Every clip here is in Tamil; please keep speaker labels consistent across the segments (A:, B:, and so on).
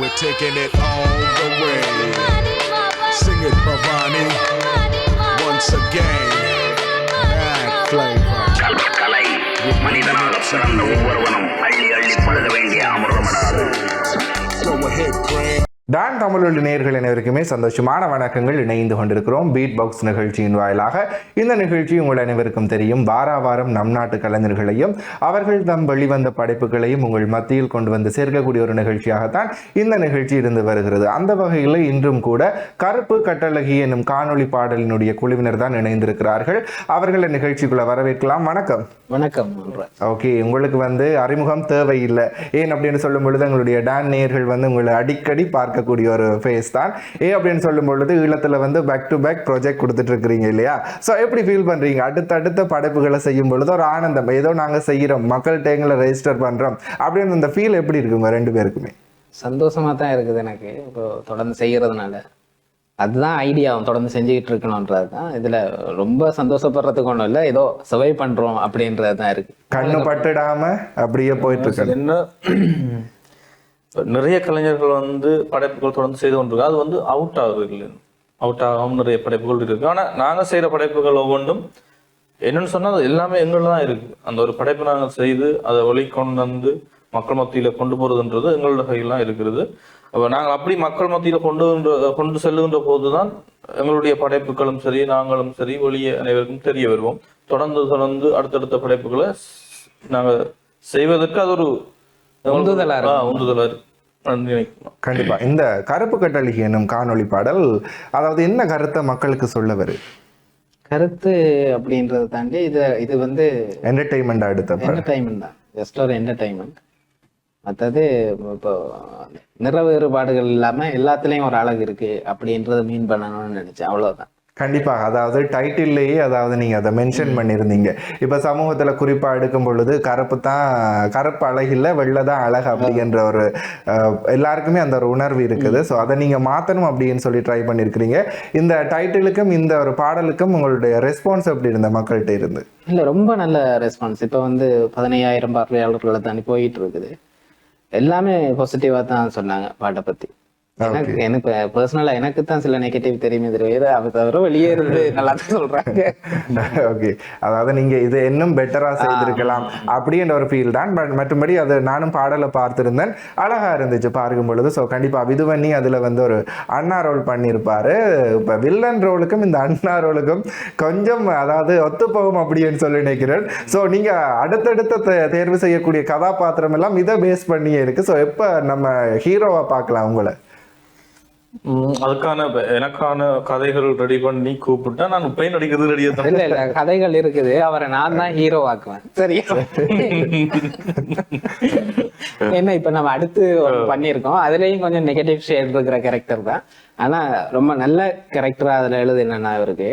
A: We're taking it all the way. Sing it, Bhavani. Once again. Mad flavor.
B: கலை மனிதனாக பிறந்த ஒவ்வொருவனும் அள்ளி அள்ளி பழுத வேண்டிய அமிர்தமடாது
A: Go ahead, Craig.
C: டான் தமிழொலி நேயர்கள் அனைவருக்குமே சந்தோஷமான வணக்கங்கள் இணைந்து கொண்டிருக்கிறோம். பீட் பாக்ஸ் நிகழ்ச்சியின் வாயிலாக இந்த நிகழ்ச்சி உங்கள் அனைவருக்கும் தெரியும். வார வாரம் நம் நாட்டு கலைஞர்களையும் அவர்கள் தம் வெளிவந்த படைப்புகளையும் உங்கள் மத்தியில் கொண்டு வந்து சேர்க்கக்கூடிய ஒரு நிகழ்ச்சியாகத்தான் இந்த நிகழ்ச்சி இருந்து வருகிறது. அந்த வகையில் இன்றும் கூட கருப்பு கட்டழகி என்னும் காணொளி பாடலினுடைய குழுவினர் தான் இணைந்திருக்கிறார்கள். அவர்களை நிகழ்ச்சிக்குள்ள வரவேற்கலாம். வணக்கம்.
D: வணக்கம்
C: ஓகே உங்களுக்கு வந்து அறிமுகம் தேவையில்லை. ஏன் அப்படின்னு சொல்லும் பொழுது எங்களுடைய டான் நேயர்கள் வந்து உங்களை அடிக்கடி பார்க்கக்கூடிய ஒரு ஃபேஸ் தான். ஏன் அப்படின்னு சொல்லும் பொழுது ஈழத்தில் வந்து பேக் டு பேக் ப்ராஜெக்ட் கொடுத்துட்டு இருக்கிறீங்க இல்லையா? ஸோ எப்படி ஃபீல் பண்ணுறீங்க அடுத்தடுத்த படைப்புகளை செய்யும் பொழுது ஒரு ஆனந்தம். ஏதோ நாங்கள் செய்கிறோம் மக்கள்கிட்ட எங்களை ரெஜிஸ்டர் பண்ணுறோம் அப்படின்னு அந்த ஃபீல் எப்படி இருக்குங்க ரெண்டு பேருக்குமே?
D: சந்தோஷமா தான் இருக்குது எனக்கு. இப்போ தொடர்ந்து செய்யறதுனால. அதுதான் ஐடியாவும் தொடர்ந்து செஞ்சுக்கிட்டு இருக்கணும்ன்றது தான். இதுல ரொம்ப சந்தோஷப்படுறதுக்கு ஒன்றும் இல்லை. ஏதோ சுவை பண்றோம் அப்படின்றது தான் இருக்கு.
C: கண்ணு பட்டுடாம அப்படியே போயிட்டு இருக்கு
E: என்ன நிறைய கலைஞர்கள் வந்து படைப்புகள் தொடர்ந்து செய்து கொண்டிருக்காங்க. அது வந்து அவுட் ஆகுது அவுட் ஆகாமல் நிறைய படைப்புகள் இருக்கு. ஆனால் நாங்கள் செய்கிற படைப்புகள் ஒவ்வொன்றும் என்னன்னு சொன்னால் அது எல்லாமே எங்களில் தான் இருக்கு. அந்த ஒரு படைப்பை நாங்கள் செய்து அதை வெளிக்கொண்டு வந்து மக்கள் மத்தியில் கொண்டு போகிறதுன்றது எங்களோட கையெல்லாம் இருக்கிறது. அப்போ நாங்கள் அப்படி மக்கள் மத்தியில் கொண்டு கொண்டு செல்லுகின்ற போதுதான் எங்களுடைய படைப்புகளும் சரி நாங்களும் சரி வெளியே அனைவருக்கும் தெரிய வருவோம். தொடர்ந்து தொடர்ந்து அடுத்தடுத்த படைப்புகளை நாங்கள் செய்வதற்கு அது ஒரு
D: உந்துதலா
E: இருக்கு.
C: கண்டிப்பா. இந்த கருப்பு கட்டழகி என்னும் காணொளி பாடல் அதாவது என்ன கருத்தை மக்களுக்கு சொல்ல வருது
D: கருத்து அப்படின்றத தாண்டி இது இது வந்து
C: என்டர்டைன்மெண்ட் அடுத்த.
D: என்டர்டைன்மெண்ட் தான் ஜஸ்ட் ஒரு என்டர்டைன்மெண்ட் மற்றது இப்போ நிற வேறுபாடுகள் இல்லாம எல்லாத்துலயும் ஒரு அழகு இருக்கு அப்படின்றத மீன் பண்ணணும்னு நினைச்சேன். அவ்வளவுதான்.
C: கண்டிப்பாக. அதாவது டைட்டில்லையே அதாவது நீங்க அதை மென்ஷன் பண்ணியிருந்தீங்க. இப்ப சமூகத்துல குறிப்பா எடுக்கும் பொழுது கருப்பு தான் கருப்பு அழகில்ல வெள்ளை தான் அழகு அப்படின்ற ஒரு எல்லாருக்குமே அந்த ஒரு உணர்வு இருக்குது. ஸோ அதை நீங்க மாத்தணும் அப்படின்னு சொல்லி ட்ரை பண்ணியிருக்கிறீங்க. இந்த டைட்டிலுக்கும் இந்த ஒரு பாடலுக்கும் உங்களுடைய ரெஸ்பான்ஸ் எப்படி இருந்த மக்கள்கிட்ட இருந்து?
D: இல்ல ரொம்ப நல்ல ரெஸ்பான்ஸ் இப்போ வந்து பதினையாயிரம் பார்வையாளர்களை தாண்டி போயிட்டு இருக்குது. எல்லாமே பாசிட்டிவா தான் சொன்னாங்க பாட்டை பத்தி. எனக்கு எனக்கு பர்சனலா எனக்கு தான் சில நெகட்டிவ் தெரியுமே தெரியாது அதை தவிர வெளியே இருந்து நல்லா தான் சொல்றாங்க.
C: ஓகே அதாவது நீங்க இது இன்னும் பெட்டரா செய்திருக்கலாம் அப்படின்ற ஒரு ஃபீல் தான். பட் மற்றபடி அது நானும் பாடலை பார்த்திருந்தேன். அழகா இருந்துச்சு பார்க்கும் பொழுது. ஸோ கண்டிப்பா விதுவண்ணி அதுல வந்து ஒரு அண்ணா ரோல் பண்ணியிருப்பாரு இப்ப வில்லன் ரோலுக்கும் இந்த அண்ணா ரோலுக்கும் கொஞ்சம் அதாவது ஒத்துப்போகும் அப்படின்னு சொல்லி நினைக்கிறேன். ஸோ நீங்க அடுத்தடுத்த தேர்வு செய்யக்கூடிய கதாபாத்திரம் எல்லாம் இதை பேஸ் பண்ணியே இருக்கு. ஸோ எப்ப நம்ம ஹீரோவா பார்க்கலாம் உங்களை?
E: அதுக்கான எனக்கான கதைகள் ரெடி பண்ணி கூப்பிட்டா நான் இப்பயும் நடிக்கிறது ரெடியா தான்?
D: இல்ல இல்ல கதைகள் இருக்குது. அவரை நான் தான் ஹீரோ ஆக்குவேன். சரியா என்ன இப்ப நம்ம அடுத்து பண்ணியிருக்கோம். அதுலயும் கொஞ்சம் நெகட்டிவ் ஷேட் இருக்கிற கேரக்டர் தான். ஆனா ரொம்ப நல்ல கேரக்டரா அதுல எழுது என்னன்னா இவருக்கு.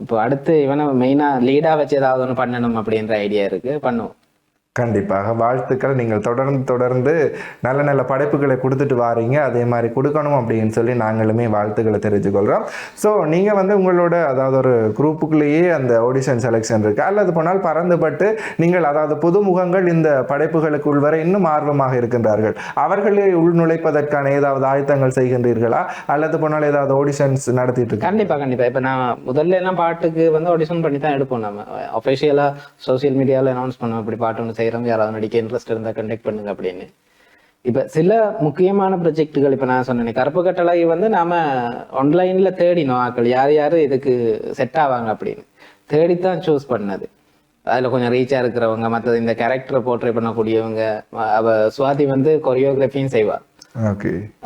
D: இப்போ அடுத்து இவனை மெயினா லீடா வச்சு ஏதாவது ஒண்ணு பண்ணணும் அப்படின்ற ஐடியா இருக்கு. பண்ணுவோம்.
C: கண்டிப்பாக. வாழ்த்துக்கள். நீங்கள் தொடர்ந்து தொடர்ந்து நல்ல நல்ல படைப்புகளை கொடுத்துட்டு வாரீங்க. அதே மாதிரி கொடுக்கணும் அப்படின்னு சொல்லி நாங்களுமே வாழ்த்துக்களை தெரிஞ்சுக்கொள்கிறோம் ஸோ நீங்கள் வந்து உங்களோட அதாவது ஒரு குரூப்புக்குள்ளேயே அந்த ஆடிஷன் செலெக்ஷன் இருக்கு. அல்லது போனால் பறந்துபட்டு நீங்கள் அதாவது புது முகங்கள் இந்த படைப்புகளுக்கு உள்வர இன்னும் ஆர்வமாக இருக்கின்றார்கள். அவர்களே உள்நுழைப்பதற்கான ஏதாவது ஆயத்தங்கள் செய்கின்றீர்களா? அல்லது போனால் ஏதாவது ஆடிஷன்ஸ் நடத்திட்டு இருக்கு
D: கண்டிப்பாக கண்டிப்பாக இப்போ நான் முதல்ல எல்லாம் பாட்டுக்கு வந்து ஆடிஷன் பண்ணி தான் எடுப்போம் நம்ம அஃபிஷியலாக சோசியல் மீடியாவில் அனௌன்ஸ் பண்ணோம். இப்படி பாட்டு ஒன்று செய்யறோம் யாராவது நடிக்க இன்ட்ரெஸ்ட் இருந்தா கண்டெக்ட் பண்ணுங்க அப்படின்னு. இப்ப சில முக்கியமான ப்ரொஜெக்டுகள் இப்ப நான் சொன்னேன் கருப்பு கட்டளை வந்து நாம ஆன்லைனில் தேடினோம் ஆக்கள் யார் யாரு இதுக்கு செட் ஆவாங்க அப்படின்னு. தேடித்தான் சூஸ் பண்ணது. அதுல கொஞ்சம் ரீச்சாக இருக்கிறவங்க மற்றது இந்த கேரக்டரை போர்ட்ரே பண்ணக்கூடியவங்க அவ சுவாதி வந்து கொரியோகிராஃபியும் செய்வா.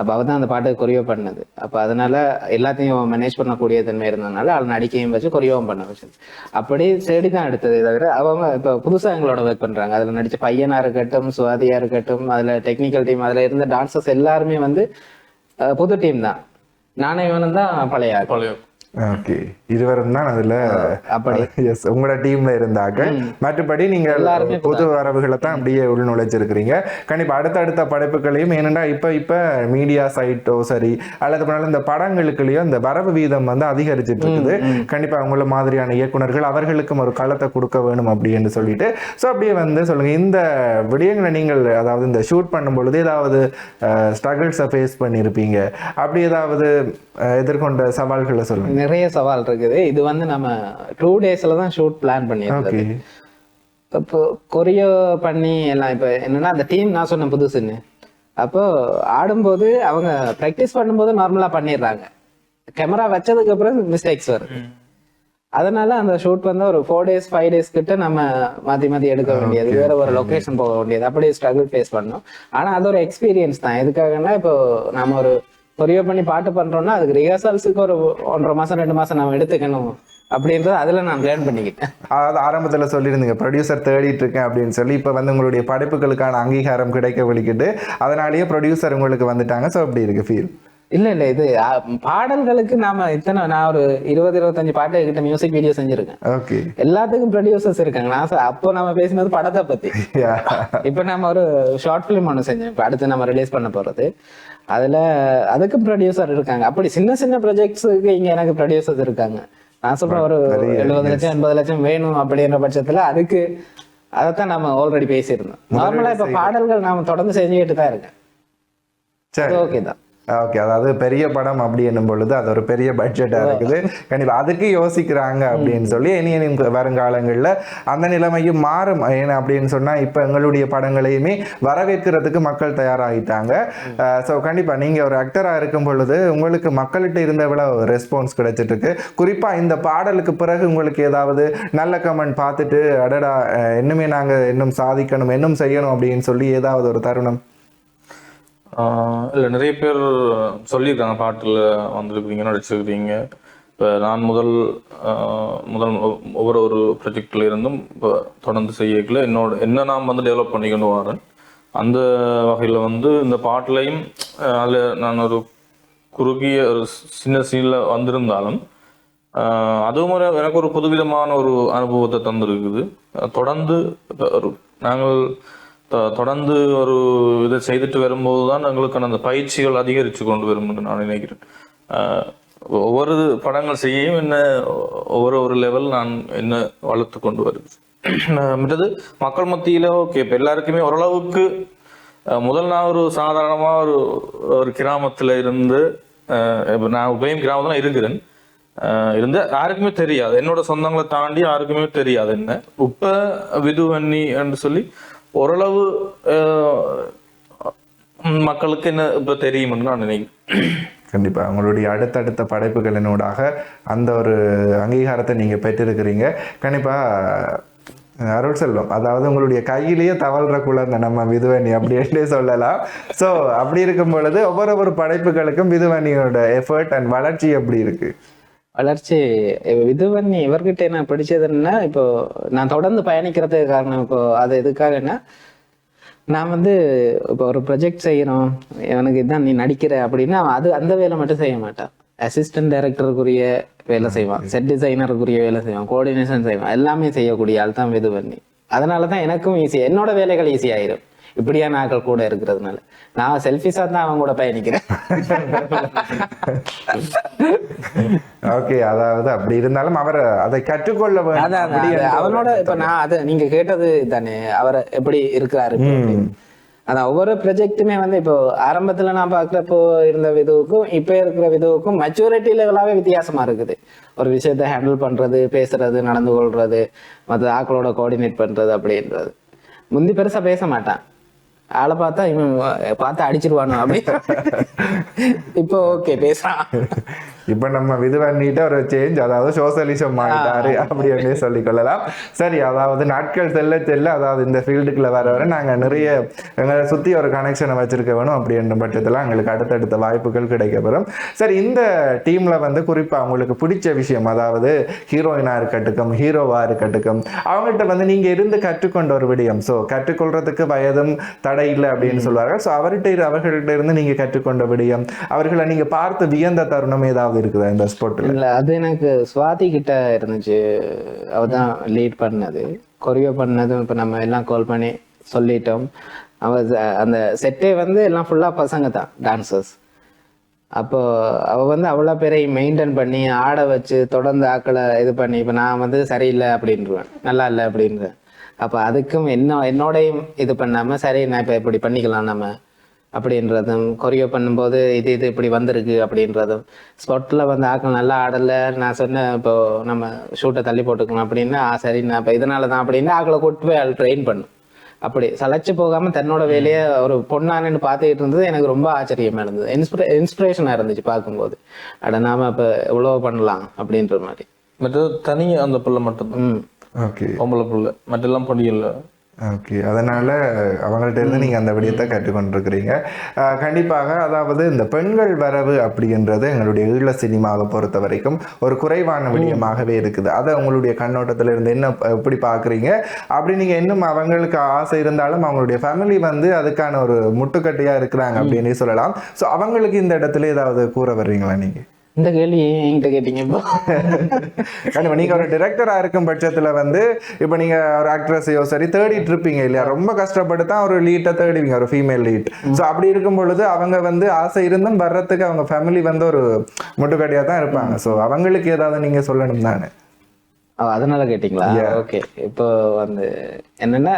D: அப்ப அவ தான் அந்த பாட்டு கொரியோ பண்ணது. அப்ப அதனால எல்லாத்தையும் மேனேஜ் பண்ணக்கூடிய தன்மை இருந்ததுனால அவள் நடிக்கையும் வச்சு கொரியோவும் பண்ண வச்சது. அப்படி தேடி தான் எடுத்தது தவிர அவங்க இப்ப புதுசா எங்களோட ஒர்க் பண்றாங்க. அதுல நடிச்ச பையனா இருக்கட்டும் சுவாதியா இருக்கட்டும் அதுல டெக்னிக்கல் டீம் அதுல இருந்த டான்சர்ஸ் எல்லாருமே வந்து புது டீம் தான். நானே இவனும் தான் பழைய.
E: பழைய
C: ஓகே. இருவரும் தான் அதுல
D: அப்படி.
C: எஸ் உங்களோட டீம்ல இருந்தாங்க. மற்றபடி நீங்க புது வரவுகளை தான் அப்படியே உள் நுழைச்சிருக்கிறீங்க கண்டிப்பா அடுத்தடுத்த படைப்புகளையும் ஏனென்றா இப்ப இப்ப மீடியா சைட்டோ சரி அல்லது பண்ணாலும் இந்த படங்களுக்குள்ளேயோ இந்த வரவு வீதம் வந்து அதிகரிச்சிட்டு இருக்குது. கண்டிப்பா உங்கள மாதிரியான இயக்குனர்கள் அவர்களுக்கும் ஒரு களத்தை கொடுக்க வேணும் அப்படின்னு சொல்லிட்டு. ஸோ அப்படியே வந்து சொல்லுங்க இந்த விடயங்களை நீங்கள் அதாவது இந்த ஷூட் பண்ணும் பொழுது ஏதாவது ஸ்ட்ரகிள்ஸை ஃபேஸ் பண்ணியிருப்பீங்க அப்படி ஏதாவது எதிர்கொண்ட சவால்களை சொல்லுங்க.
D: நிறைய சவால் இருக்குது. இது வந்து நம்ம டூ டேஸ்ல தான் ஷூட் பிளான் பண்ணியிருந்தது. இப்போ கொரியோ பண்ணி எல்லாம் இப்போ என்னன்னா அந்த டீம் நான் சொன்னேன் புதுசுன்னு. அப்போ ஆடும்போது அவங்க ப்ராக்டிஸ் பண்ணும்போது நார்மலாக பண்ணிடுறாங்க. கேமரா வச்சதுக்கு அப்புறம் மிஸ்டேக்ஸ் வருது. அதனால அந்த ஷூட் வந்து ஒரு ஃபோர் டேஸ் ஃபைவ் டேஸ் கிட்ட நம்ம மாத்தி மாத்தி எடுக்க வேண்டியது. வேற ஒரு லொகேஷன் போக வேண்டியது. அப்படியே ஸ்ட்ரகிள் ஃபேஸ் பண்ணோம். ஆனா அது ஒரு எக்ஸ்பீரியன்ஸ் தான். எதுக்காகன்னா இப்போ நம்ம ஒரு கொரியோ பண்ணி பாட்டு பண்றோம்னா அதுக்கு ரிஹர்சல்ஸுக்கு ஒரு ஒன்றரை மாசம் ரெண்டு மாசம் நம்ம எடுத்துக்கணும். அப்படின்றத அதுல நான் லேர்ன் பண்ணிக்கிட்டேன்.
C: அதாவது ஆரம்பத்துல சொல்லியிருந்தீங்க ப்ரொடியூசர் தேடிட்டு இருக்கேன் அப்படின்னு சொல்லி இப்போ வந்து உங்களுடைய படைப்புகளுக்கான அங்கீகாரம் கிடைக்க வலிக்கிட்டு அதனாலேயே ப்ரொடியூசர் உங்களுக்கு வந்துட்டாங்க. ஸோ அப்படி இருக்கு ஃபீல்
D: இல்ல இல்ல இது பாடல்களுக்கு நாம இத்தனை நான் ஒரு இருபது இருபத்தஞ்சு பாட்டு கிட்ட மியூசிக் வீடியோ செஞ்சிருக்கேன்.
C: ஓகே
D: எல்லாத்துக்கும் ப்ரொடியூசர்ஸ் இருக்காங்க. நான் அப்போ நம்ம பேசினது படத்தை பத்தி. இப்ப நம்ம ஒரு ஷார்ட் ஃபிலிம் ஒன்று செஞ்சோம் இப்ப அடுத்து நம்ம ரிலீஸ் பண்ண போறது. அதுல அதுக்கு ப்ரொடியூசர் இருக்காங்க. அப்படி சின்ன சின்ன ப்ராஜெக்ட்ஸுக்கு இங்க எனக்கு ப்ரொடியூசர்ஸ் இருக்காங்க. நான் சொல்றேன் ஒரு எழுபது லட்சம் எண்பது லட்சம் வேணும் அப்படின்ற பட்சத்துல அதுக்கு அதைத்தான் நம்ம ஆல்ரெடி பேசியிருந்தோம். நார்மலா இப்ப பாடல்கள் நாம தொடர்ந்து செஞ்சுக்கிட்டு தான் இருக்கேன்.
C: சரி.
D: ஓகே தான்.
C: ஓகே அதாவது பெரிய படம் அப்படி என்னும் பொழுது அது ஒரு பெரிய பட்ஜெட்டாக இருக்குது. கண்டிப்பா அதுக்கு யோசிக்கிறாங்க அப்படின்னு சொல்லி இனி இனி வருங்காலங்களில் அந்த நிலைமையும் மாறும். ஏன்னா அப்படின்னு சொன்னா இப்போ எங்களுடைய படங்களையுமே வரவேற்கிறதுக்கு மக்கள் தயாராகிட்டாங்க ஸோ கண்டிப்பா நீங்க ஒரு ஆக்டராக இருக்கும் பொழுது உங்களுக்கு மக்கள்கிட்ட இருந்த எவ்வளவு ரெஸ்பான்ஸ் கிடைச்சிட்டு இருக்கு குறிப்பா இந்த பாடலுக்கு பிறகு உங்களுக்கு ஏதாவது நல்ல கமெண்ட் பார்த்துட்டு அடடா இன்னுமே நாங்க இன்னும் சாதிக்கணும் இன்னும் செய்யணும் அப்படின்னு சொல்லி ஏதாவது ஒரு தருணம்?
E: இல்லை நிறைய பேர் சொல்லியிருக்காங்க பாட்டில் வந்திருக்கிறீங்க நடிச்சிருக்கிறீங்க இப்போ நான் முதல் முதல் ஒவ்வொரு ஒரு ப்ராஜெக்ட்ல இருந்தும் இப்போ தொடர்ந்து செய்யக்கல என்னோட என்ன நாம் வந்து டெவலப் பண்ணிக்கொண்டு வரேன் அந்த வகையில் வந்து இந்த பாட்டிலையும் அதில் நான் ஒரு குறுகிய ஒரு சின்ன சீனில் வந்திருந்தாலும் அதுவும் ஒரு எனக்கு ஒரு புதுவிதமான ஒரு அனுபவத்தை தந்திருக்குது. தொடர்ந்து ஒரு நாங்கள் தொடர்ந்து ஒரு இதை செய்துட்டு வரும்போது தான் எங்களுக்கான அந்த பயிற்சிகள் அதிகரித்து கொண்டு வரும் என்று நான் நினைக்கிறேன். ஒவ்வொரு படங்கள் செய்யும் என்ன ஒவ்வொரு ஒரு லெவல் நான் என்ன வளர்த்து கொண்டு வருது. மற்றது மக்கள் மத்தியில் ஓகே இப்போ எல்லாருக்குமே ஓரளவுக்கு முதல் நான் ஒரு சாதாரணமாக ஒரு ஒரு கிராமத்தில் இருந்து இப்போ நான் உபயம் கிராமத்தில் தான் இருக்கிறேன். அஹ் இருந்த யாருக்குமே தெரியாது. என்னோட சொந்தங்களை தாண்டி யாருக்குமே தெரியாது என்ன. உப்ப விதுவன்னி என்று சொல்லி ஓரளவு மக்களுக்கு என்ன இப்போ தெரியும்னு நான் நினைக்கிறேன்.
C: கண்டிப்பாக உங்களுடைய அடுத்தடுத்த படைப்புகளினூடாக அந்த ஒரு அங்கீகாரத்தை நீங்கள் பெற்றிருக்கிறீங்க. கண்டிப்பாக அருள் செல்வம். அதாவது உங்களுடைய கையிலேயே தவழ்ற குழந்தை நம்ம விதுவணி அப்படின்ட்டு சொல்லலாம். ஸோ அப்படி இருக்கும் பொழுது ஒவ்வொரு ஒரு படைப்புகளுக்கும் விதுவணியோட எஃபர்ட் அண்ட் வளர்ச்சி எப்படி இருக்குது
D: வளர்ச்சி இதுவன்னி இவர்கிட்ட நான் பிடிச்சதுன்னா இப்போ நான் தொடர்ந்து பயணிக்கிறதுக்கு காரணம் இப்போ அது எதுக்காகன்னா நான் வந்து இப்போ ஒரு ப்ரொஜெக்ட் செய்யறோம் எனக்கு இதான் நீ நடிக்கிற அப்படின்னா அது அந்த வேலை மட்டும் செய்ய மாட்டான். அசிஸ்டன்ட் டைரக்டருக்குரிய வேலை செய்வான். செட் டிசைனருக்குரிய வேலை செய்வான். கோஆர்டினேஷன் செய்வான். எல்லாமே செய்யக்கூடிய ஆள் தான் விதுவன்னி அதனால தான் எனக்கும் ஈஸி என்னோட வேலைகள் ஈஸி ஆயிரும். இப்படியான ஆட்கள் கூட இருக்கிறதுனால. நான் செல்ஃபிஸா தான் அவன் கூட பயணிக்கிறேன்.
C: ஓகே அதாவது அப்படி இருந்தாலும் அவர் அதை கற்றுக்கொள்ள
D: அவனோட இப்ப நான் அது நீங்க கேட்டது தானே அவர் எப்படி இருக்கிறாரு. அதான் ஒவ்வொரு ப்ரொஜெக்ட்டுமே வந்து இப்போ ஆரம்பத்துல நான் பார்க்குறப்போ இருந்த விதுவுக்கும் இப்போ இருக்கிற விதுவுக்கும் மெச்சூரிட்டி லெவலாவே வித்தியாசமா இருக்குது. ஒரு விஷயத்தை ஹேண்டில் பண்றது பேசுறது நடந்து கொள்றது மற்ற ஆக்களோட கோஆர்டினேட் பண்றது அப்படின்றது. முந்தி பெருசா பேச மாட்டான். ஆளை பார்த்தா இவன் பார்த்து அடிச்சிருவானோ அப்படி இப்போ ஓகே பேசுறான்
C: இப்ப நம்ம விதுவன்னிட்ட ஒரு சேஞ்ச் அதாவது சோசலிசம் ஆகிட்டாரு அப்படின்னு சொல்லிக் கொள்ளலாம் சரி அதாவது நாட்கள் செல்ல செல்ல அதாவது இந்த ஃபீல்டுக்குள்ள வர வர நாங்க நிறைய எங்களை சுத்தி ஒரு கனெக்ஷனை வச்சிருக்க வேணும் அப்படின்ற பட்சத்துல எங்களுக்கு அடுத்தடுத்த வாய்ப்புகள் கிடைக்கப்பெறும். சரி இந்த டீம்ல வந்து குறிப்பா உங்களுக்கு பிடிச்ச விஷயம் அதாவது ஹீரோயினா இருக்கட்டும் ஹீரோவா இருக்கட்டும் அவங்ககிட்ட வந்து நீங்க இருந்து கற்றுக்கொண்ட ஒரு விடயம். ஸோ கற்றுக்கொள்றதுக்கு வயதும் தடை இல்லை அப்படின்னு சொல்லுவார்கள். ஸோ அவர்கிட்ட அவர்கள்ட்ட இருந்து நீங்க கற்றுக்கொண்ட விடயம் அவர்களை நீங்க பார்த்து வியந்த தருணம் ஏதாவது ஏதாவது இருக்குதா இந்த ஸ்பாட்டில்
D: இல்ல அது எனக்கு சுவாதி கிட்ட இருந்துச்சு. அவ தான் லீட் பண்ணது. கொரியோ பண்ணதும் இப்போ நம்ம எல்லாம் கால் பண்ணி சொல்லிட்டோம். அவ அந்த செட்டே வந்து எல்லாம் ஃபுல்லா பசங்க தான் டான்சர்ஸ் அப்போ அவ வந்து அவ்வளோ பேரையும் மெயின்டைன் பண்ணி ஆட வச்சு தொடர்ந்து ஆக்களை இது பண்ணி இப்போ நான் வந்து சரியில்லை அப்படின்றேன் நல்லா இல்லை அப்படின்றேன் அப்போ அதுக்கும் என்ன என்னோடையும் இது பண்ணாம சரி நான் இப்போ இப்படி பண்ணிக்கலாம் நம்ம. அப்படின்றதும் கொரியோ பண்ணும்போது இது இது இப்படி வந்திருக்கு அப்படின்றதும். ஸ்பாட்டில் வந்து ஆக்கள் நல்லா ஆடலை நான் சொன்னேன் இப்போ நம்ம ஷூட்டை தள்ளி போட்டுக்கலாம் அப்படின்னா ஆ சரி நான் இப்போ இதனால தான் அப்படின்னு ஆக்களை கூட்டு போய் அது ட்ரெயின் பண்ணும். அப்படி சளைச்சு போகாம தன்னோட வேலையை ஒரு பொண்ணானு பார்த்துக்கிட்டு இருந்தது எனக்கு ரொம்ப ஆச்சரியமா இருந்தது. இன்ஸ்பிரே இன்ஸ்பிரேஷனாக இருந்துச்சு பார்க்கும்போது. அட நாம இப்போ எவ்வளோ பண்ணலாம் அப்படின்ற மாதிரி.
E: மற்றது தனி அந்த பிள்ளை மட்டும்தான்.
D: ம்.
C: ஓகே.
E: பொம்பளை பிள்ளை. மற்றெல்லாம் படியல
C: ஓகே. அதனால அவங்கள்ட்ட இருந்து நீங்க அந்த விடயத்தை கற்றுக்கொண்டிருக்கிறீங்க. கண்டிப்பாக அதாவது இந்த பெண்கள் வரவு அப்படின்றது எங்களுடைய ஈழ சினிமாவை பொறுத்த வரைக்கும் ஒரு குறைவான விடயமாகவே இருக்குது. அதை உங்களுடைய கண்ணோட்டத்துல இருந்து என்ன எப்படி பார்க்குறீங்க? அப்படி நீங்க இன்னும் அவங்களுக்கு ஆசை இருந்தாலும் அவங்களுடைய ஃபேமிலி வந்து அதுக்கான ஒரு முட்டுக்கட்டையா இருக்கிறாங்க அப்படின்னு சொல்லலாம். ஸோ அவங்களுக்கு இந்த இடத்துல ஏதாவது கூற வர்றீங்களா நீங்க?
D: இந்த கேள்வி என்கிட்ட கேட்டீங்க இப்போ?
C: கண்டிப்பா நீங்க ஒரு டிரெக்டரா இருக்கும் பட்சத்துல வந்து இப்போ நீங்க ஒரு ஆக்ட்ரஸையோ சரி தேடிட்டு இருப்பீங்க இல்லையா? ரொம்ப கஷ்டப்பட்டு தான் ஒரு லீட்டை தேடுவீங்க ஒரு ஃபீமேல் லீட் ஸோ அப்படி இருக்கும் பொழுது அவங்க வந்து ஆசை இருந்தும் வர்றதுக்கு அவங்க ஃபேமிலி வந்து ஒரு முட்டுக்கடியா தான் இருப்பாங்க. ஸோ அவங்களுக்கு ஏதாவது நீங்க சொல்லணும் தானே?
D: அதனால கேட்டிங்களா? ஓகே இப்போ வந்து என்னன்னா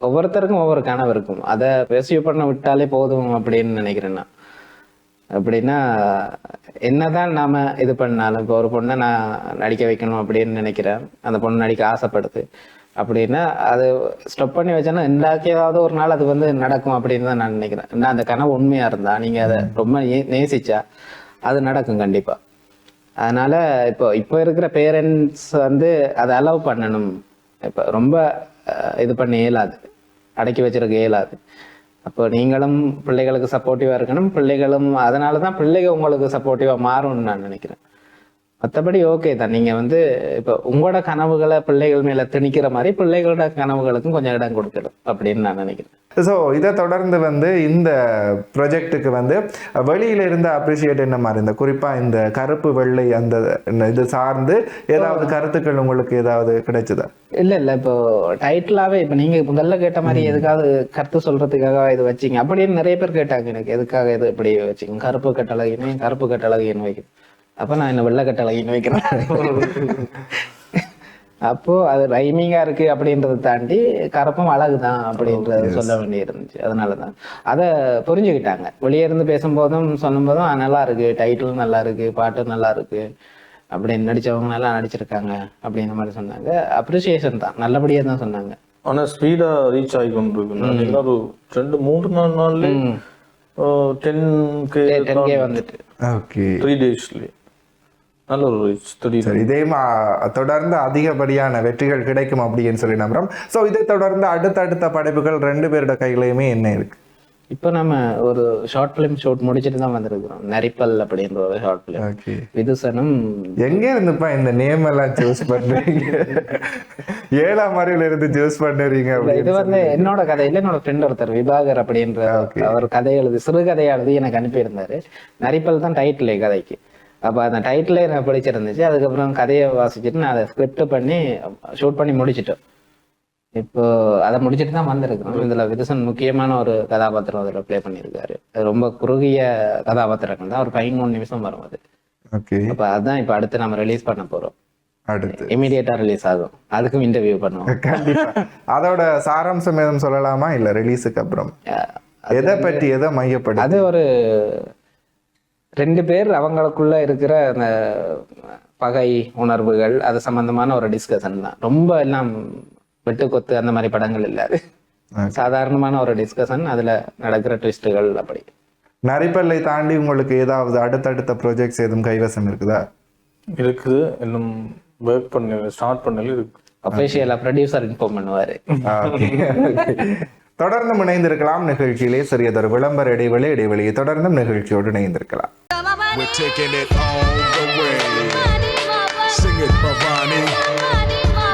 D: ஒவ்வொருத்தருக்கும் ஒவ்வொரு கனவு இருக்கும். அதை பெர்சியூ பண்ண விட்டாலே போதும் அப்படின்னு நினைக்கிறேன் நான். அப்படின்னா என்னதான் நாம இது பண்ணாலும் இப்போ ஒரு பொண்ணை நான் நடிக்க வைக்கணும் அப்படின்னு நினைக்கிறேன். அந்த பொண்ணு நடிக்க ஆசைப்படுது. அப்படின்னா அது ஸ்டப் பண்ணி வச்சேன்னா எந்தாக்கியாவது ஒரு நாள் அது வந்து நடக்கும் அப்படின்னு தான் நான் நினைக்கிறேன். நான் அந்த கனவு உண்மையா இருந்தா நீங்க அதை ரொம்ப நேசிச்சா அது நடக்கும் கண்டிப்பா. அதனால இப்போ இப்போ இருக்கிற பேரண்ட்ஸ் வந்து அதை அலோவ் பண்ணணும். இப்போ ரொம்ப இது பண்ண இயலாது. அடக்கி வச்சிருக்க இயலாது. அப்போ நீங்களும் பிள்ளைகளுக்கு சப்போர்ட்டிவா இருக்கணும். பிள்ளைகளும் அதனால தான் பிள்ளைங்க உங்களுக்கு சப்போர்ட்டிவா மாறும்னு நான் நினைக்கிறேன். மற்றபடி ஓகே தான். நீங்க வந்து இப்போ உங்களோட கனவுகளை பிள்ளைகள் மேல திணிக்கிற மாதிரி பிள்ளைகளோட கனவுகளுக்கும் கொஞ்சம் இடம் கொடுக்கணும் அப்படின்னு நான் நினைக்கிறேன்.
C: ஸோ இதை தொடர்ந்து வந்து இந்த ப்ரொஜெக்ட்டுக்கு வந்து வெளியில இருந்து அப்ரிஷியேட் என்ன மாதிரி? இந்த குறிப்பா இந்த கருப்பு வெள்ளை அந்த இது சார்ந்து ஏதாவது கருத்துக்கள் உங்களுக்கு ஏதாவது கிடைச்சதா?
D: இல்ல இல்ல. இப்போ டைட்டிலாவே இப்ப நீங்க முதல்ல கேட்ட மாதிரி எதுக்காவது கருத்து சொல்றதுக்காக இது வச்சீங்க. அப்படின்னு நிறைய பேர் கேட்டாங்க எனக்கு. எதுக்காக இது இப்படி வச்சீங்க? கருப்பு கட்டழகின்னு கருப்பு கட்டழகின்னு வைக்கணும். அப்ப நான் என்ன வெள்ளை கட்டழகின்னு வைக்கிறேன். அப்போ அது ரைமிங்கா இருக்கு அப்படின்றத தாண்டி கருப்பும் அழகுதான் அப்படின்றத சொல்ல வேண்டி இருந்துச்சு அதனாலதான். அதை புரிஞ்சுக்கிட்டாங்க. வெளியே இருந்து பேசும்போதும் சொல்லும்போதும் "ஆ, நல்லா இருக்கு. டைட்டிலும் நல்லா இருக்கு. பாட்டும் நல்லா இருக்கு. அப்படின்னு நடிச்சவங்க நல்லா நடிச்சிருக்காங்க அப்படின்ற மாதிரி சொன்னாங்க. அப்ரிசியேஷன் தான். நல்லபடியா தான் சொன்னாங்க.
E: ஆனா ஸ்பீடா ரீச் ஆகி கொண்டு இருக்கு ஒரு ரெண்டு மூன்று நாலு நாள்ல டென் கே
D: டென் கே வந்துட்டு.
C: ஓகே
E: த்ரீ டேஸ்லயே நல்ல ஒரு
C: சரி இதே தொடர்ந்து அதிகப்படியான வெற்றிகள் கிடைக்கும் அப்படின்னு சொல்லி நம்புறோம். ஸோ இதை தொடர்ந்து அடுத்தடுத்த படைப்புகள் ரெண்டு பேரோட கையிலையுமே என்ன இருக்கு?
D: இப்போ நம்ம ஒரு ஷார்ட் ஃபிலிம் ஷூட் முடிச்சிட்டு தான் வந்திருக்கிறோம். நரிப்பல் அப்படின்ற ஒரு ஷார்ட் ஃபிலிம் விதுசனும்
C: எங்க இருந்துப்பா இந்த நேம் எல்லாம் சூஸ் பண்றீங்க? ஏழாம் அறிவுல இருந்து சூஸ் பண்ணுறீங்க
D: இது வந்து என்னோட கதை இல்ல என்னோட ஃப்ரெண்ட் ஒருத்தர் விபாகர் அப்படின்ற அவர் கதை எழுதி சிறுகதை எழுதி எனக்கு அனுப்பியிருந்தாரு. நரிப்பல் தான் டைட்டில் கதைக்கு. அப்ப அந்த டைட்டிலே எனக்கு பிடிச்சிருந்துச்சு. அதுக்கப்புறம் கதையை வாசிச்சுட்டு நான் அதை ஸ்கிரிப்ட் பண்ணி ஷூட் பண்ணி முடிச்சிட்டோம் இப்போ அதை முடிச்சிட்டு தான் வந்திருக்கிறோம். இதுல விதுசன் முக்கியமான ஒரு கதாபாத்திரம் அதுல ப்ளே பண்ணியிருக்காரு. ரொம்ப குறுகிய கதாபாத்திரங்கள் தான். ஒரு பதிமூணு நிமிஷம் வரும் அது. அப்ப அதான் இப்ப அடுத்து நம்ம ரிலீஸ் பண்ண போறோம்.
C: அடுத்து.
D: இமீடியட்டா ரிலீஸ் ஆகும். அதுக்கும் இன்டர்வியூ பண்ணுவோம்.
C: கண்டிப்பா. அதோட சாராம்சம் எதுவும் சொல்லலாமா? இல்ல ரிலீஸுக்கு அப்புறம்? எதை பற்றி எதை மையப்படும்
D: அது ஒரு ரெண்டு பேர் அவங்களுக்குள்ள இருக்கிற அந்த பகை உணர்வுகள் அது சம்பந்தமான ஒரு டிஸ்கஷன் தான். ரொம்ப எல்லாம் வெட்டு கொத்து அந்த மாதிரி படங்கள் இல்ல அது. சாதாரணமான ஒரு டிஸ்கஷன் அதுல நடக்கிற ட்விஸ்டுகள் அப்படி.
C: நரிப்பல்லை தாண்டி உங்களுக்கு ஏதாவது அடுத்தடுத்த ப்ராஜெக்ட்ஸ் எதுவும் கைவசம் இருக்குதா?
E: இருக்குது. இன்னும் ஒர்க் பண்ண ஸ்டார்ட் பண்ணல இருக்கு.
D: அஃபிஷியலா ப்ரொடியூசர் இன்ஃபார்ம் பண்ணுவாரு.
C: தொடர்ந்து இணைந்திருக்கலாம். நிகழ்ச்சியிலே சிறியதொரு விளம்பர இடைவெளி இடைவெளியை தொடர்ந்தும் நிகழ்ச்சியோடு இணைந்திருக்கலாம்.
A: We're taking it all the way. Sing it, Bhavani.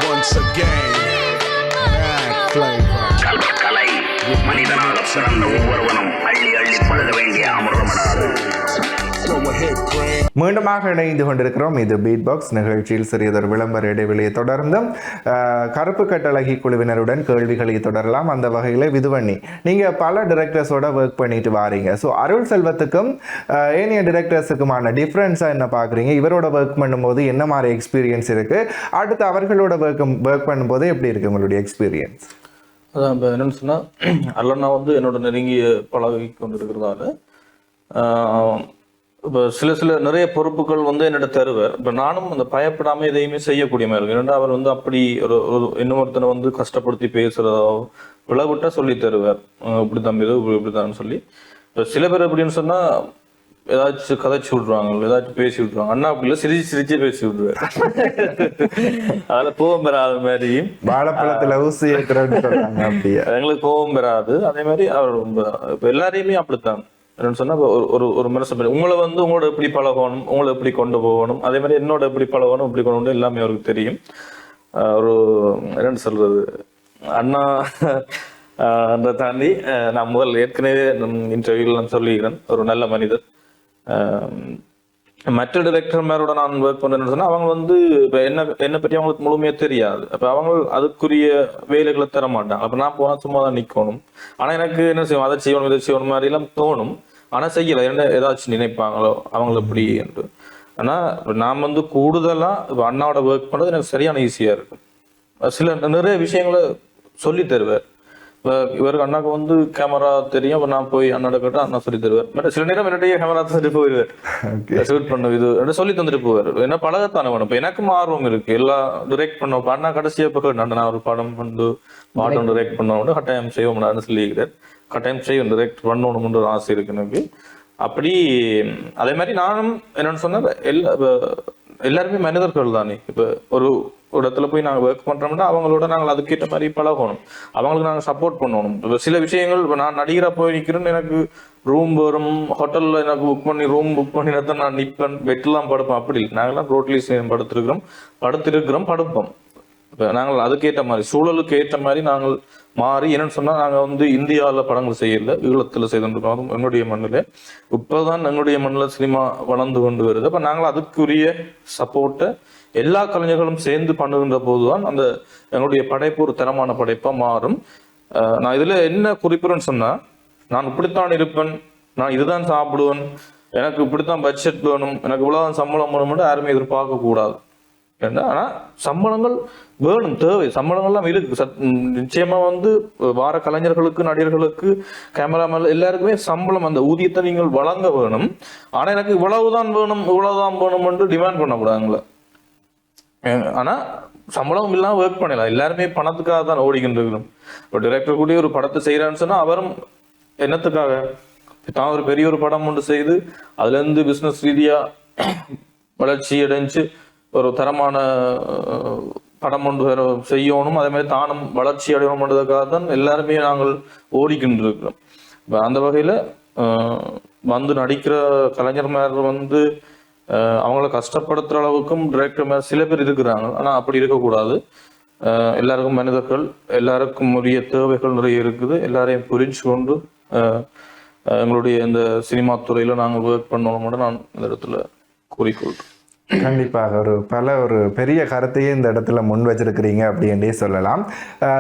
A: Once again, mad flavor.
B: கலை மனிதனாக பிறந்த ஒவ்வொருவனும் அள்ளி அள்ளி பழுத வேண்டிய அமிர்தமடாது
A: Go ahead, Greg.
C: மீண்டுமாக இணைந்து கொண்டிருக்கிறோம். இது பீட் பாக்ஸ் நிகழ்ச்சியில் சிறியதொரு விளம்பர இடைவெளியை தொடர்ந்தும் கருப்பு கட்டழகி குழுவினருடன் கேள்விகளை தொடரலாம். அந்த வகையில் விதுவண்ணி நீங்கள் பல டிரெக்டர்ஸோட ஒர்க் பண்ணிட்டு வாரீங்க. ஸோ அருள் செல்வத்துக்கும் ஏனைய டிரெக்டர்ஸுக்குமான டிஃப்ரென்ஸாக என்ன பார்க்குறீங்க? இவரோட ஒர்க் பண்ணும்போது என்ன மாதிரி எக்ஸ்பீரியன்ஸ் இருக்குது அடுத்து அவர்களோட ஒர்க் ஒர்க் பண்ணும்போது எப்படி இருக்குது உங்களுடைய எக்ஸ்பீரியன்ஸ்
E: அதான் இப்போ என்னென்னு சொன்னால் அல்லண்ணா வந்து என்னோட நெருங்கிய பழகி கொண்டு இருக்கிறதால இப்போ சில சில நிறைய பொறுப்புகள் வந்து என்னோட தருவார். இப்போ நானும் அந்த பயப்படாமல் எதையுமே செய்யக்கூடிய மாதிரி இருக்கும் ஏன்னா அவர் வந்து அப்படி ஒரு ஒரு இன்னொருத்தனை வந்து கஷ்டப்படுத்தி பேசுறதோ விளவிட்டா சொல்லி தருவார். இப்படி தம்பி இது இப்படி இப்படிதான் சொல்லி. இப்போ சில பேர் எப்படின்னு சொன்னால் ஏதாச்சும் கதைச்சு விட்ருவாங்க ஏதாச்சும் பேசி விட்ருவாங்க அண்ணா அப்படி இல்லை சிரிச்சு சிரிச்சே பேசி விட்ருவார் அதில் கோவம் பெறாத மாதிரியும்
C: வாழைப்பழத்தில் ஊசி ஏற்றுறன்னு சொல்கிறாங்க அப்படியே.
E: எங்களுக்கு கோபம் பெறாது அதே மாதிரி அவர் ரொம்ப இப்ப எல்லாரையுமே அப்படித்தான். சொன்னா ஒரு ஒரு ஒரு மனசு உங்களை வந்து உங்களோட எப்படி பழகணும் உங்களை எப்படி கொண்டு போகணும் அதே மாதிரி என்னோட எப்படி பழகணும் எப்படி கொண்டு போகணும் எல்லாமே அவருக்கு தெரியும். ஒரு என்னன்னு சொல்றது? அண்ணா அதை தாண்டி நான் முதல் ஏற்கனவே இன்டர்வியூவில் நான் சொல்லிக்கிறேன் ஒரு நல்ல மனிதர். மற்ற டிரெக்டர்மாரோட நான் ஒர்க் பண்றேன்னு சொன்னால் அவங்க வந்து இப்போ என்ன என்ன பற்றி அவங்களுக்கு முழுமையாக தெரியாது. அப்போ அவங்க அதுக்குரிய வேலைகளை தர மாட்டாங்க அப்போ நான் போனால் சும்மா தான் நிற்கணும் ஆனால் எனக்கு என்ன செய்வோம் அதை செய்யணும் இதை செய்யணும் மாதிரிலாம் தோணும். ஆனா செய்யல என்ன ஏதாச்சும் நினைப்பாங்களோ அவங்கள எப்படி என்று. ஆனா இப்ப நான் வந்து கூடுதலா இப்ப அண்ணாவோட ஒர்க் பண்றது எனக்கு சரியான ஈஸியா இருக்கும். சில நிறைய விஷயங்களை சொல்லி தருவார். இப்போ இவருக்கு அண்ணாக்கு வந்து கேமரா தெரியும் அப்போ நான் போய் அண்ணாட கேட்டால் அண்ணா சொல்லி தருவார். பட் சில நேரம் என்னுடைய கேமரா தந்துட்டு போயிடுவார். ஷூட் பண்ண இது என்ன சொல்லி தந்துட்டு போவார். என்ன பழகத்தானே வேணும். இப்போ எனக்கும் ஆர்வம் இருக்கு. எல்லாம் டிரெக்ட் பண்ண இப்போ அண்ணா கடைசியாக இப்போ நான் ஒரு படம் வந்து பாடம் டிரெக்ட் பண்ணணும் கட்டாயம் செய்வோம்னு சொல்லியிருக்கிறார் கட்டாயம் செய்யும் டிரெக்ட் பண்ணணும்ன்ற ஒரு ஆசை இருக்கு எனக்கு. அப்படி அதே மாதிரி நானும் என்னன்னு சொன்னால் எல்லா எல்லாருமே மனிதர்கள் தானே. இப்போ ஒரு இடத்துல போய் நாங்கள் ஒர்க் பண்ணுறோம்னா அவங்களோட நாங்கள் அதுக்கேற்ற மாதிரி பழகணும். அவங்களுக்கு நாங்கள் சப்போர்ட் பண்ணணும். இப்போ சில விஷயங்கள் இப்போ நான் நடிகராக போய் நிற்கிறேன்னு எனக்கு ரூம் வரும். ஹோட்டலில் எனக்கு புக் பண்ணி ரூம் புக் பண்ணி தான் நான் நிற்பேன் பெட்லாம் படுப்பேன். அப்படி இல்லை. நாங்களாம் ரோட்லேயும் படுத்திருக்கிறோம். படுத்திருக்கிறோம் படுப்போம். நாங்கள் அதுக்கேற்ற மாதிரி சூழலுக்கு ஏற்ற மாதிரி நாங்கள் மாறி என்னன்னு சொன்னா நாங்க வந்து இந்தியாவில் படங்கள் செய்யல ஈழத்தில் செய்துருக்கோம் அதுவும் எங்களுடைய மண்ணில். இப்போதான் எங்களுடைய மண்ணில் சினிமா வளர்ந்து கொண்டு வருது. அப்ப நாங்கள் அதுக்குரிய சப்போர்ட்டை எல்லா கலைஞர்களும் சேர்ந்து பண்ணுகின்ற போது தான் அந்த எங்களுடைய படைப்பு ஒரு தரமான படைப்பா மாறும். நான் இதுல என்ன குறிப்பிடுறேன்னு சொன்னா நான் இப்படித்தான் இருப்பேன் நான் இதுதான் சாப்பிடுவேன் எனக்கு இப்படித்தான் பட்ஜெட் வேணும் எனக்கு இவ்வளோதான் சம்பளம் வேணும்னு யாருமே எதிர்பார்க்க கூடாது ஏன்னா ஆனால் சம்பளங்கள் வேணும் தேவை. சம்பளங்கள்லாம் இருக்கு. சத்- நிச்சயமாக வந்து வார கலைஞர்களுக்கு நடிகர்களுக்கு கேமராமேன் எல்லாருக்குமே சம்பளம் அந்த ஊதியத்தை நீங்கள் வழங்க வேணும். ஆனால் எனக்கு இவ்வளவுதான் வேணும் இவ்வளவுதான் வேணும் என்று டிமாண்ட் பண்ணக்கூடாதுங்களே. ஆனால் சம்பளம் இல்லாமல் ஒர்க் பண்ணலாம் எல்லாருமே பணத்துக்காக தான் ஓடிக்கின்றிருக்கணும் இப்போ டிரெக்டர் கூட ஒரு படத்தை செய்கிறான்னு சொன்னால் அவரும் என்னத்துக்காக? தான் ஒரு பெரிய ஒரு படம் ஒன்று செய்து அதுலேருந்து பிஸ்னஸ் ரீதியாக வளர்ச்சி அடைஞ்சு ஒரு தரமான படம் ஒன்று வேற செய்யணும். அதே மாதிரி தானும் வளர்ச்சி அடையணும்ன்றதுக்காக தான் எல்லாருமே நாங்கள் ஓடிக்கிட்டு இருக்கிறோம் அந்த வகையில் வந்து நடிக்கிற கலைஞர்மார் வந்து அவங்கள கஷ்டப்படுத்துகிற அளவுக்கும் டிரெக்டர் மேல சில பேர் இருக்கிறாங்க. ஆனால் அப்படி இருக்கக்கூடாது. எல்லாருக்கும் மனிதர்கள் எல்லாருக்கும் உரிய தேவைகள் நிறைய இருக்குது. எல்லாரையும் புரிஞ்சு கொண்டு எங்களுடைய இந்த சினிமா துறையில் நாங்கள் ஒர்க் பண்ணணும்னு நான் இந்த இடத்துல கூறிக்கொள்கிறேன்.
C: கண்டிப்பாக. ஒரு பல ஒரு பெரிய கருத்தையே இந்த இடத்துல முன் வச்சிருக்கிறீங்க அப்படின்றே சொல்லலாம்.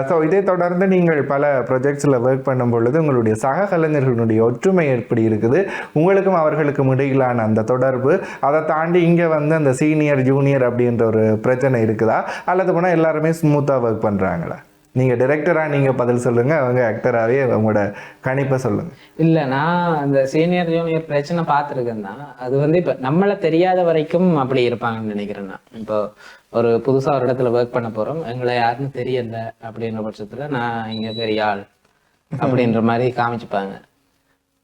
C: ஸோ இதை தொடர்ந்து நீங்கள் பல ப்ரொஜெக்ட்ஸில் ஒர்க் பண்ணும் பொழுது உங்களுடைய சக கலைஞர்களுடைய ஒற்றுமை எப்படி இருக்குது? உங்களுக்கும் அவர்களுக்கும் இடையிலான அந்த தொடர்பு அதை தாண்டி இங்கே வந்து அந்த சீனியர் ஜூனியர் அப்படின்ற ஒரு பிரச்சனை இருக்குதா? அல்லது போனால் எல்லாருமே ஸ்மூத்தாக ஒர்க் பண்ணுறாங்களா நீங்கள் டிரெக்டராக நீங்கள் பதில் சொல்லுங்கள் அவங்க ஆக்டராகவே உங்களோட கணிப்பை சொல்லுங்கள்
D: இல்ல நான் அந்த சீனியர் ஜூனியர் பிரச்சனை பார்த்துருக்கேன் தான். அது வந்து இப்ப நம்மள தெரியாத வரைக்கும் அப்படி இருப்பாங்கன்னு நினைக்கிறேன் நான். இப்போ ஒரு புதுசா ஒரு இடத்துல ஒர்க் பண்ண போறோம். எங்களை யாருன்னு தெரியல அப்படின்ற பட்சத்துல நான் இங்க பெரிய ஆள் அப்படின்ற மாதிரி காமிச்சுப்பாங்க.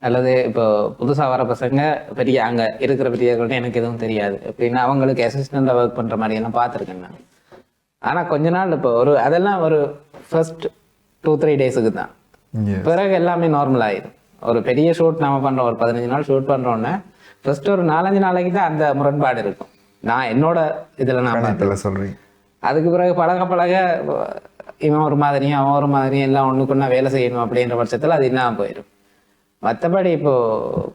D: அல்லது இப்போ புதுசா வர பசங்க பெரிய அங்க இருக்கிற பெரியவர்கள்ட்ட எனக்கு எதுவும் தெரியாது. அப்படின்னு அவங்களுக்கு அசிஸ்டண்டா ஒர்க் பண்ற மாதிரி எல்லாம் பார்த்துருக்கேன் நான். ஆனா கொஞ்ச நாள் இப்போ ஒரு அதெல்லாம் ஒரு ஃபர்ஸ்ட் டூ த்ரீ டேஸுக்கு தான். பிறகு எல்லாமே நார்மல் ஆயிடும் ஒரு பெரிய ஷூட் நாம பண்றோம் ஒரு பதினஞ்சு நாள் ஷூட் பண்றோம்னா ஃபர்ஸ்ட் ஒரு நாலஞ்சு நாளைக்கு தான் அந்த முரண்பாடு இருக்கும். நான் என்னோட இதுல நான்
C: சொல்கிறீங்க
D: அதுக்கு பிறகு பழக பழக இவன் ஒரு மாதிரியும் அவன் ஒரு மாதிரியும் எல்லாம் ஒண்ணுக்குன்னா வேலை செய்யணும் அப்படின்ற பட்சத்துல அது இல்லாம போயிடும் மற்றபடி இப்போ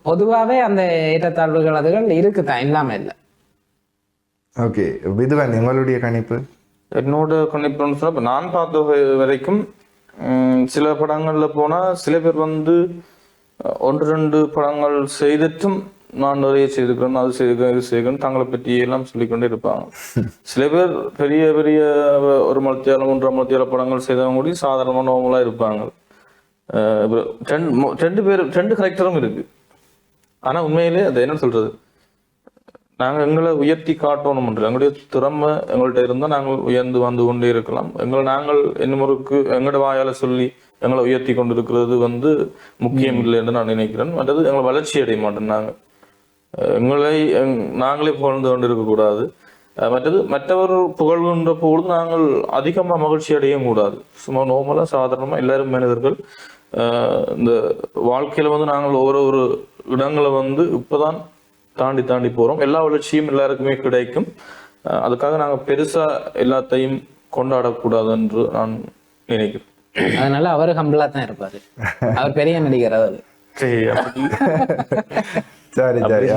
D: பொதுவாகவே அந்த ஏற்றத்தாழ்வுகள் அதுகள் இருக்குதான் இல்லாம இல்லை.
C: ஓகே விதுவன் உங்களுடைய கணிப்பு?
E: என்னோட கணிப்புன்னு சொன்னா இப்ப நான் பார்த்த வரைக்கும் சில படங்கள்ல போனா சில பேர் வந்து ஒன்று ரெண்டு படங்கள் செய்துட்டும் நான் நிறைய செய்திருக்கிறேன் அது செய்திருக்கேன் இது செய்திருக்கேன் தங்களை பற்றி எல்லாம் சொல்லிக்கொண்டே இருப்பாங்க. சில பேர் பெரிய பெரிய ஒரு மலத்தியாலம் ஒன்றரை மலத்தியால படங்கள் செய்தவங்க கூட சாதாரணமான நோமலா இருப்பாங்க. ரெண்டு பேர் ரெண்டு கரெக்டரும் இருக்கு. ஆனா உண்மையிலே அது என்ன சொல்றது? நாங்கள் எங்களை உயர்த்தி காட்டணும் என்று. எங்களுடைய திறமை எங்கள்கிட்ட இருந்தால் நாங்கள் உயர்ந்து வந்து கொண்டே இருக்கலாம். எங்களை நாங்கள் என்னமொருக்கு எங்களோட வாயால் சொல்லி எங்களை உயர்த்தி கொண்டிருக்கிறது வந்து முக்கியம் இல்லை என்று நான் நினைக்கிறேன். மற்றது எங்களை வளர்ச்சி அடைய மாட்டோம் நாங்கள். எங்களை எங்- நாங்களே புகழ்ந்து கொண்டு இருக்கக்கூடாது மற்றது மற்றவர் புகழ்கின்ற பொழுது நாங்கள் அதிகமாக மகிழ்ச்சி அடையவும் கூடாது. சும்மா நோமலாக சாதாரணமாக எல்லாரும் மனிதர்கள் அஹ் இந்த வாழ்க்கையில வந்து நாங்கள் ஒவ்வொரு ஒரு இடங்களை வந்து இப்போதான் தாண்டி தாண்டி போறோம். எல்லா வளர்ச்சியும் எல்லாருக்குமே கிடைக்கும். அதுக்காக நாங்க பெருசா எல்லாத்தையும் கொண்டாடக்கூடாது என்று நான் நினைக்கிறேன்.
D: அதனால அவர் ஹம்பிளா தான் இருப்பாரு. அவர் பெரிய நடிகர் அவர்.
E: சரி,
C: சரி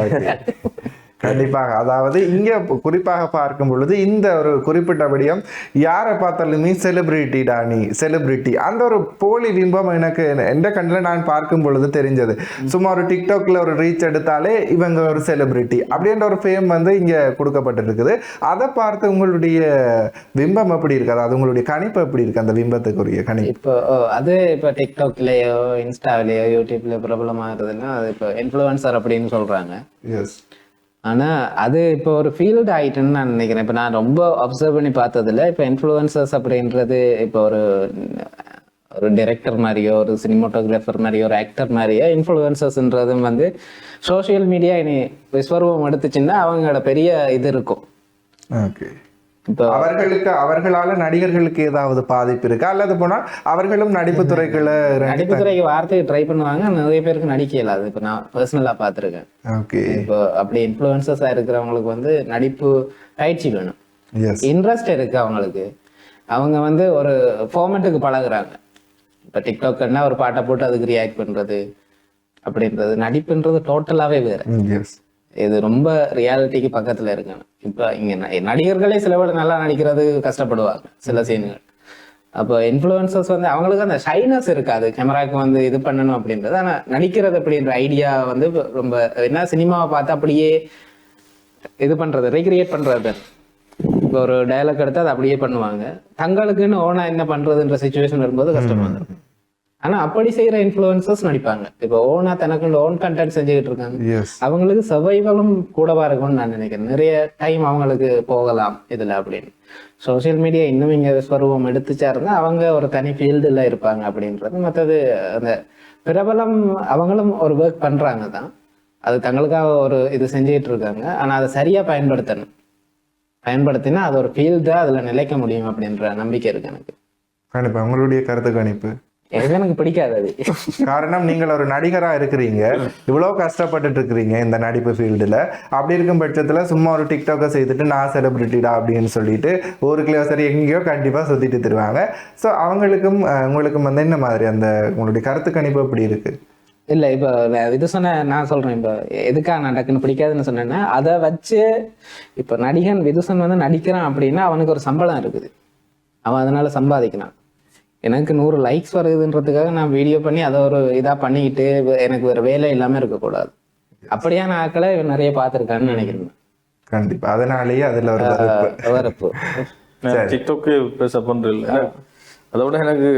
C: கண்டிப்பாக. அதாவது இங்க குறிப்பாக பார்க்கும் பொழுது இந்த ஒரு குறிப்பிட்ட விடயம் யாரை பார்த்தாலுமே செலிபிரிட்டிடா நீ செலிபிரிட்டி அந்த ஒரு போலி பிம்பம் எனக்கு எந்த கண்ணில் நான் பார்க்கும் பொழுது தெரிஞ்சது. சும்மா ஒரு டிக்டாக்ல ஒரு ரீச் எடுத்தாலே இவங்க ஒரு செலிபிரிட்டி அப்படின்ற ஒரு ஃபேம் வந்து இங்க கொடுக்கப்பட்டிருக்குது. அதை பார்த்து உங்களுடைய பிம்பம் எப்படி இருக்கு? அதாவது உங்களுடைய கணிப்பு எப்படி இருக்கு? அந்த பிம்பத்துக்குரிய கணிப்பு.
D: இப்போ அது இப்போ டிக்டாக்லயோ இன்ஸ்டாவிலேயோ யூடியூப்ல பிரபலமாகிறதுன்னா அது இப்போ இன்ஃப்ளூயன்சர் அப்படின்னு சொல்றாங்க.
C: எஸ்
D: ஆனா அது இப்போ ஒரு ஃபீல்டு ஆயிட்டுன்னு நான் நினைக்கிறேன். இப்போ நான் ரொம்ப அப்சர்வ் பண்ணி பார்த்ததுல இப்போ இன்ஃப்ளூயன்சர்ஸ் அப்படின்றது இப்போ ஒரு ஒரு டைரக்டர் மாதிரியோ ஒரு சினிமாட்டோகிராஃபர் மாதிரியோ ஒரு ஆக்டர் மாதிரியோ இன்ஃப்ளூயன்சர்ஸ்ன்றதும் வந்து சோஷியல் மீடியா இனி விஸ்வரூபம் எடுத்துச்சுன்னா அவங்களோட பெரிய இது இருக்கும்.
C: ஓகே அவர்களுக்கு அவர்களால நடிகர்களுக்கு ஏதாவது பாதிப்பு இருக்கா? அல்லது போனால் அவர்களும் நடிப்பு துறைக்குள்ள இறங்கி-
D: நடிப்புத்துறைக்கு வார்த்தையை ட்ரை பண்ணுவாங்க. நிறைய பேருக்கு நடிக்க இயலாது. இப்போ நான் பர்சனலாக பார்த்துருக்கேன்.
C: ஓகே.
D: இப்போ அப்படி இன்ஃப்ளூயன்சஸாக இருக்கிறவங்களுக்கு வந்து நடிப்பு பயிற்சி வேணும். இன்ட்ரெஸ்ட் இருக்கு அவங்களுக்கு. அவங்க வந்து ஒரு ஃபார்மேட்டுக்கு பழகுறாங்க. இப்போ டிக்டாக்னா ஒரு பாட்டை போட்டு அதுக்கு ரியாக்ட் பண்றது அப்படின்றது நடிப்புன்றது டோட்டலாவே வேற. இது ரொம்ப ரியாலிட்டிக்கு பக்கத்துல இருக்கணும் இப்போ இங்க நடிகர்களே சில பேர் நல்லா நடிக்கிறது கஷ்டப்படுவாங்க சில சீன்கள். அப்போ இன்ஃப்ளூயன்சர்ஸ் வந்து அவங்களுக்கு அந்த ஷைனஸ் இருக்காது. கேமராக்கு வந்து இது பண்ணணும் அப்படின்றது. ஆனா நடிக்கிறது அப்படின்ற ஐடியா வந்து ரொம்ப என்ன சினிமாவை பார்த்து அப்படியே இது பண்றது ரீக்ரியேட் பண்றது. இப்போ ஒரு டயலாக் எடுத்து அதை அப்படியே பண்ணுவாங்க. தங்களுக்குன்னு ஓனா என்ன பண்றதுன்ற சுச்சுவேஷன் வரும்போது கஷ்டமா இருக்கும் ஆனா அப்படி செய்யற இன்ஃப்ளூயன்சர்ஸ் நடிப்பாங்க. இப்போ ஓனா தனக்குன்னு ஓன் கண்டென்ட் செஞ்சுக்கிட்டு இருக்காங்க அவங்களுக்கு சர்வைவலும் கூடவா இருக்கும்னு நான் நினைக்கிறேன். நிறைய டைம் அவங்களுக்கு போகலாம் இதுல அப்படின்னு. சோஷியல் மீடியா இன்னும் இங்க ஸ்வரூபம் எடுத்துச்சா இருந்தா அவங்க ஒரு தனி ஃபீல்டுல இருப்பாங்க அப்படின்றது. மற்றது அந்த பிரபலம் அவங்களும் ஒரு ஒர்க் பண்றாங்க தான். அது தங்களுக்காக ஒரு இது செஞ்சுட்டு இருக்காங்க ஆனா அதை சரியா பயன்படுத்தணும். பயன்படுத்தினா அது ஒரு ஃபீல்டா அதுல நிலைக்க முடியும் அப்படின்ற நம்பிக்கை இருக்கு எனக்கு.
C: கண்டிப்பா. உங்களுடைய கருத்து கணிப்பு?
D: எனக்கு பிடிக்காது அது.
C: காரணம் நீங்கள் ஒரு நடிகரா இருக்கிறீங்க. இவ்வளவு கஷ்டப்பட்டுட்டு இருக்கிறீங்க இந்த நடிப்பு ஃபீல்டுல. அப்படி இருக்கும் பட்சத்துல சும்மா ஒரு டிக்டாக்கை செய்துட்டு நான் செலிபிரிட்டிடா அப்படின்னு சொல்லிட்டு ஊருக்குள்ளேயோ சரி எங்கேயோ கண்டிப்பா சுத்திட்டு தருவாங்க. ஸோ அவங்களுக்கும் உங்களுக்கும் வந்து என்ன மாதிரி அந்த உங்களுடைய கருத்து கணிப்பு எப்படி இருக்கு?
D: இல்ல இப்ப இது சொன்ன நான் சொல்றேன் இப்ப எதுக்காக நான் டக்குன்னு பிடிக்காதுன்னு சொன்னேன்னா அதை வச்சு இப்ப நடிகன் விதுசன் வந்து நடிக்கிறான் அப்படின்னா அவனுக்கு ஒரு சம்பளம் இருக்குது. அவன் அதனால சம்பாதிக்கிறான். எனக்கு நூறு லைக்ஸ் வருதுன்றதுக்காக நான் வீடியோ பண்ணி அதை ஒரு இதா பண்ணிக்கிட்டு எனக்கு வேற வேலை இல்லாம இருக்கக்கூடாது. அப்படியான ஆட்களை இவன் நிறைய பார்த்திருக்கான்னு நினைக்கிறேன்.
C: கண்டிப்பா. அதனாலேயே அதுல ஒரு.
D: வரப்பு
E: டிக்டாக்கு பேச பண்றேன். அதோட எனக்கு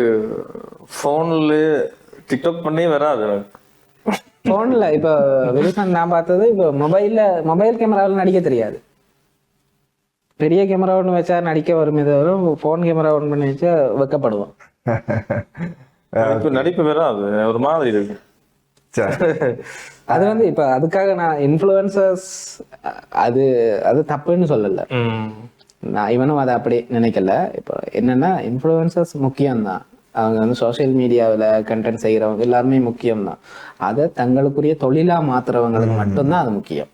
E: ஃபோன்ல டிக்டாக் பண்ணே வராது எனக்கு.
D: போன்ல இப்ப விதுசன் நான் பார்த்தது இப்போ மொபைல்ல மொபைல் கேமராவில் நடிக்க தெரியாது. பெரிய கேமரா ஒன்று வச்சா நடிக்க வருமே தவிர ஃபோன் கேமரா ஒன் பண்ணி வச்சா வெக்கப்படுவான்
E: எனக்கு நடிப்பு வராது ஒரு மாதிரி இருக்கு.
D: அது வந்து இப்ப அதுக்காக நான் இன்ஃப்ளூயன்சர்ஸ் அது அது தப்புன்னு சொல்லல. நான் இவனும் அதை அப்படி நினைக்கல. இப்போ என்னன்னா இன்ஃப்ளூயன்சர்ஸ் முக்கியம்தான். அவங்க வந்து சோஷியல் மீடியாவில் கண்டென்ட் செய்கிறவங்க எல்லாருமே முக்கியம்தான். அதை தங்களுக்குரிய தொழிலா மாத்துறவங்களுக்கு மட்டும்தான் அது முக்கியம்.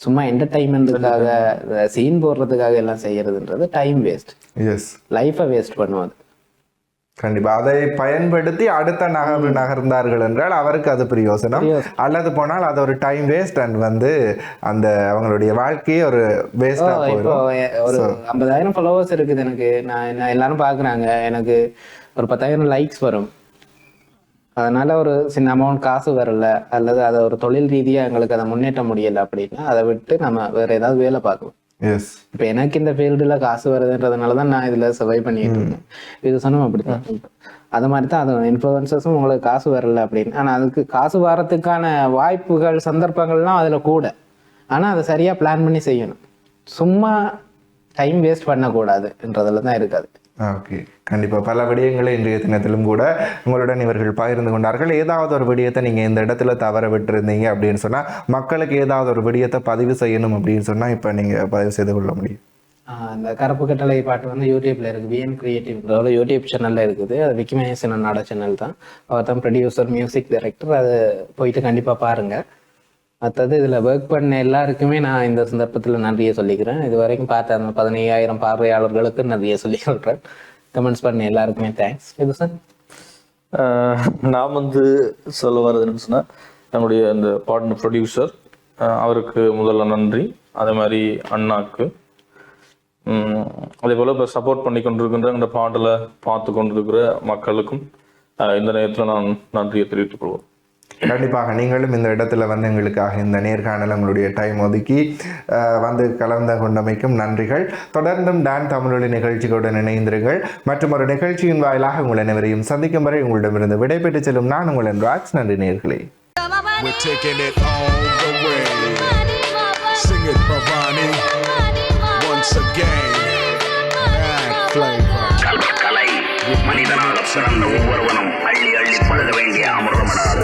D: சும்மா என்டர்டைன்மெண்ட்டுக்காக சீன் போடுறதுக்காக எல்லாம் செய்யறதுன்றது டைம் வேஸ்ட் லைஃபை வேஸ்ட் பண்ணும்
C: கண்டிப்பா. அதை பயன்படுத்தி அடுத்த நகர்வு நகர்ந்தார்கள் என்றால் அவருக்கு அது பிரயோசனம். அல்லது போனால் அது ஒரு டைம் வேஸ்ட் அண்ட் வந்து அந்த அவங்களுடைய வாழ்க்கையே ஒரு வேஸ்டா
D: இப்போ
C: போயிடும்
D: ஒரு ஐம்பதாயிரம் ஃபாலோவர்ஸ் இருக்குது எனக்கு. நான் எல்லாரும் பார்க்குறாங்க. எனக்கு ஒரு பத்தாயிரம் லைக்ஸ் வரும். அதனால ஒரு சின்ன அமௌண்ட் காசு வரல. அல்லது அதை ஒரு தொழில் ரீதியா எங்களுக்கு அதை முன்னேற்ற முடியல அப்படின்னா அதை விட்டு நம்ம வேற ஏதாவது வேலை பார்க்கலாம். இப்போ எனக்கு இந்த ஃபீல்டில் காசு வருதுன்றதுனால தான் நான் இதில் சர்வை பண்ணிட்டு இருக்கேன். இது சொன்னோம் அப்படித்தான். அது மாதிரி தான் அது இன்ஃப்ளூயன்சஸும் உங்களுக்கு காசு வரல அப்படின்னு. ஆனால் அதுக்கு காசு வரத்துக்கான வாய்ப்புகள் சந்தர்ப்பங்கள்லாம் அதில் கூட. ஆனால் அதை சரியாக பிளான் பண்ணி செய்யணும். சும்மா டைம் வேஸ்ட் பண்ணக்கூடாதுன்றதுல தான் இருக்காது.
C: ஓகே கண்டிப்பாக பல விடயங்களை இன்றைய தினத்திலும் கூட உங்களுடன் இவர்கள் பகிர்ந்து கொண்டார்கள். ஏதாவது ஒரு விடயத்தை நீங்கள் இந்த இடத்துல தவற விட்டுருந்தீங்க அப்படின்னு சொன்னால் மக்களுக்கு ஏதாவது ஒரு விடயத்தை பதிவு செய்யணும் அப்படின்னு சொன்னால் இப்போ நீங்கள் பதிவு செய்து கொள்ள முடியும்.
D: அந்த கருப்பு கட்டளை பாட்டு வந்து யூடியூப்ல இருக்கு. விஎன் கிரியேட்டிவ்ன்றோட யூடியூப் சேனல்ல இருக்குது. அது விக்கிமேசன் அண்ணாட சேனல் தான். அவர் தான் ப்ரொடியூசர் மியூசிக் டைரக்டர் அது போயிட்டு கண்டிப்பா பாருங்க. மற்றது இதில் ஒர்க் பண்ண எல்லாருக்குமே நான் இந்த சந்தர்ப்பத்தில் நன்றியை சொல்லிக்கிறேன். இது வரைக்கும் பார்த்த அந்த பதினையாயிரம் பார்வையாளர்களுக்கு நன்றியை சொல்லி சொல்கிறேன் கமெண்ட்ஸ் பண்ண எல்லாருக்குமே தேங்க்ஸ் இது சார்?
E: நான் வந்து சொல்ல வர்றது என்னன்னு சொன்னா நம்முடைய அந்த பாட்னர் ப்ரொடியூசர் அவருக்கு முதல்ல நன்றி. அதே மாதிரி அண்ணாக்கு. அதே போல் இப்போ சப்போர்ட் பண்ணி கொண்டிருக்கின்ற இந்த பாடலை பார்த்து கொண்டிருக்கிற மக்களுக்கும் இந்த நேரத்தில் நான் நன்றியை தெரிவித்துக் கொள்வோம்.
C: கண்டிப்பாக நீங்களும் இந்த இடத்துல வந்து எங்களுக்காக இந்த நேர்காணல் உங்களுடைய டைம் ஒதுக்கி வந்து கலந்து கொண்டமைக்கும் நன்றிகள் தொடர்ந்தும் டான் தமிழொலி நிகழ்ச்சிகளுடன் இணைந்திருங்கள் மற்றும் ஒரு நிகழ்ச்சியின் வாயிலாக உங்கள் அனைவரையும் சந்திக்கும் வரை உங்களிடமிருந்து விடைபெற்று செல்லும் நான் உங்களின் ராஜ் நன்றி நேர்களே
A: We're taking it all the way. Sing it, Bhavani. Once again, bad
B: flame. மனிதனால் சிறந்த ஒவ்வொருவனும் அள்ளி அள்ளி பழக வேண்டிய அமர்வமனார்